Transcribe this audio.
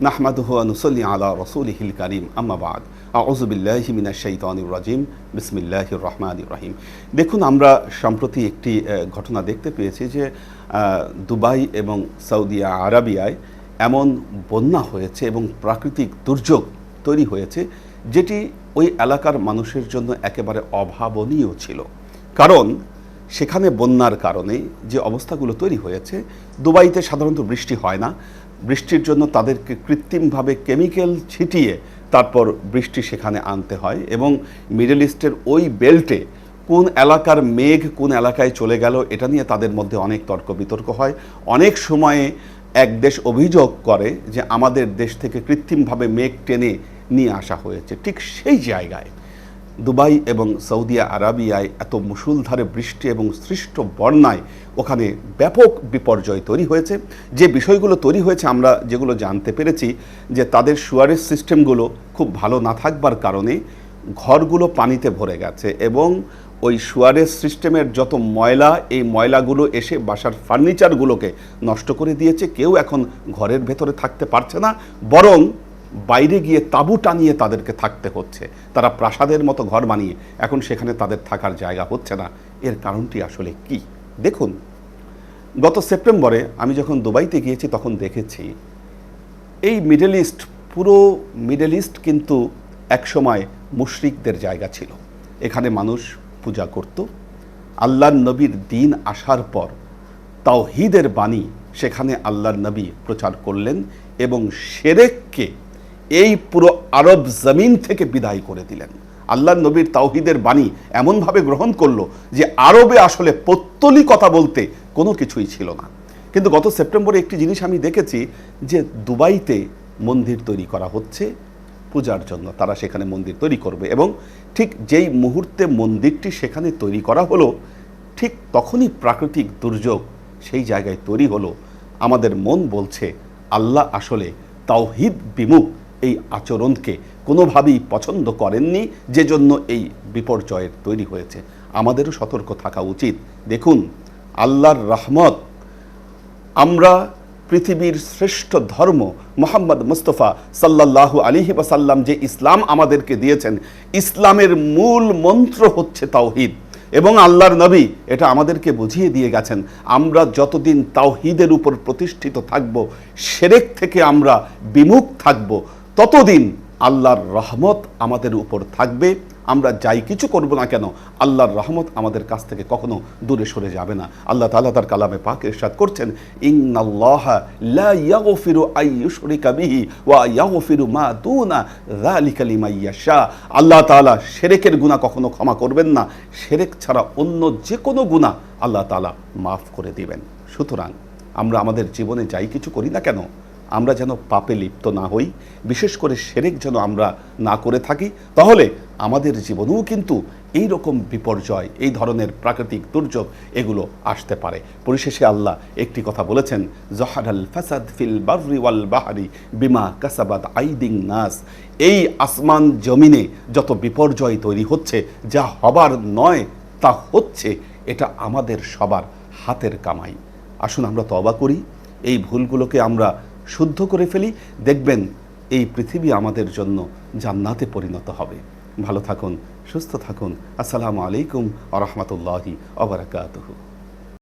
নাহমাদুহু নুসল্লি আলা রসুলহিল করিম। আম্মাবাদ আউজুবিল্লাহি মিনা শৈতানির রাজিম। বিসমিল্লাহির রহমানির রহিম। দেখুন, আমরা সম্প্রতি একটি ঘটনা দেখতে পেয়েছি যে দুবাই এবং সৌদি আরাবিয়ায় এমন বন্যা হয়েছে এবং প্রাকৃতিক দুর্যোগ তৈরি হয়েছে, যেটি ওই এলাকার মানুষের জন্য একেবারে অভাবনীয় ছিল। কারণ, সেখানে বন্যার কারণে যে অবস্থাগুলো তৈরি হয়েছে, দুবাইতে সাধারণত বৃষ্টি হয় না। বৃষ্টির জন্য তাদেরকে কৃত্রিমভাবে কেমিক্যাল ছিটিয়ে তারপর বৃষ্টি সেখানে আনতে হয় এবং মিডল ইস্টের ওই বেল্টে কোন এলাকার মেঘ কোন এলাকায় চলে গেল, এটা নিয়ে তাদের মধ্যে অনেক তর্ক বিতর্ক হয়। অনেক সময়ে এক দেশ অভিযোগ করে যে আমাদের দেশ থেকে কৃত্রিমভাবে মেঘ টেনে নিয়ে আসা হয়েছে। ঠিক সেই জায়গায় দুবাই এবং সৌদি আরাবিয়ায় এত মুসুলধারে বৃষ্টি এবং সৃষ্ট বন্যায় ওখানে ব্যাপক বিপর্যয় তৈরি হয়েছে। যে বিষয়গুলো তৈরি হয়েছে আমরা যেগুলো জানতে পেরেছি যে তাদের সুয়ারেজ সিস্টেমগুলো খুব ভালো না থাকবার কারণে ঘরগুলো পানিতে ভরে গেছে এবং ওই সুয়ারেজ সিস্টেমের যত ময়লা, এই ময়লাগুলো এসে বাসার ফার্নিচারগুলোকে নষ্ট করে দিয়েছে। কেউ এখন ঘরের ভেতরে থাকতে পারছে না। বরং বাইরে গিয়ে তাঁবু টানিয়ে তাদেরকে থাকতে হচ্ছে। তারা প্রাসাদের মতো ঘর বানিয়ে এখন সেখানে তাদের থাকার জায়গা হচ্ছে না। এর কারণটি আসলে কি? দেখুন, গত সেপ্টেম্বরে আমি যখন দুবাইতে গিয়েছি তখন দেখেছি, এই মিডল ইস্ট, পুরো মিডল ইস্ট কিন্তু একসময় মুশরিকদের জায়গা ছিল। এখানে মানুষ পূজা করত। আল্লাহর নবীর দিন আসার পর তাওহিদের বাণী সেখানে আল্লাহর নবী প্রচার করলেন এবং সেরেককে এই পুরো আরব জমিন থেকে বিদায় করে দিলেন। আল্লাহ নবীর তাওহিদের বাণী এমনভাবে গ্রহণ করল যে আরবে আসলে পত্তলি কথা বলতে কোনো কিছুই ছিল না। কিন্তু গত সেপ্টেম্বরে একটি জিনিস আমি দেখেছি যে দুবাইতে মন্দির তৈরি করা হচ্ছে, পূজার জন্য তারা সেখানে মন্দির তৈরি করবে এবং ঠিক যেই মুহূর্তে মন্দিরটি সেখানে তৈরি করা হলো, ঠিক তখনই প্রাকৃতিক দুর্যোগ সেই জায়গায় তৈরি হলো। আমাদের মন বলছে, আল্লাহ আসলে তাওহিদ বিমুখ এই আচরণকে কোনোভাবেই পছন্দ করেননি যে জন্য এই বিপর্যয়ের তৈরি হয়েছে। আমাদেরও সতর্ক থাকা উচিত। দেখুন, আল্লাহর রহমত, আমরা পৃথিবীর শ্রেষ্ঠ ধর্ম, মোহাম্মদ মুস্তফা সাল্লাল্লাহু আলিহি ওয়াসাল্লাম যে ইসলাম আমাদেরকে দিয়েছেন, ইসলামের মূল মন্ত্র হচ্ছে তাওহিদ। এবং আল্লাহর নবী এটা আমাদেরকে বুঝিয়ে দিয়ে গেছেন, আমরা যতদিন তাওহিদের উপর প্রতিষ্ঠিত থাকব, সেরেক থেকে আমরা বিমুখ থাকব ততদিন আল্লাহর রহমত আমাদের উপর থাকবে। আমরা যাই কিছু করব না কেন, আল্লাহর রহমত আমাদের কাছ থেকে কখনো দূরে সরে যাবে না। আল্লাহ তালা তার কালামে পাক ইরশাদ করছেন আল্লাহ তাআলা শিরকের গুনাহ কখনো ক্ষমা করবেন না। শিরক ছাড়া অন্য যে কোনো গুনাহ আল্লাহ তালা মাফ করে দিবেন। সুতরাং আমরা আমাদের জীবনে যাই কিছু করি না কেন আমরা যেন পাপে লিপ্ত না হই, বিশেষ করে সেরেক যেন আমরা না করে থাকি, তাহলে আমাদের জীবনেও কিন্তু এই রকম বিপর্যয়, এই ধরনের প্রাকৃতিক দুর্যোগ এগুলো আসতে পারে। পরিশেষে আল্লাহ একটি কথা বলেছেন, জহারাল ফাসাদ ফিল বাররি ওয়াল বাহারি বিমা কাসাবাদ আইদিং নাস। এই আসমান জমিনে যত বিপর্যয় তৈরি হচ্ছে, যা হবার নয়, তা হচ্ছে এটা আমাদের সবার হাতের কামাই। আসুন আমরা তবা করি, এই ভুলগুলোকে আমরা শুদ্ধ করে ফেলি, দেখবেন এই পৃথিবী আমাদের জন্য জান্নাতে পরিণত হবে। ভালো থাকুন, সুস্থ থাকুন। আসসালামু আলাইকুম আ রহমতুল্লাহি আবরাকাতহু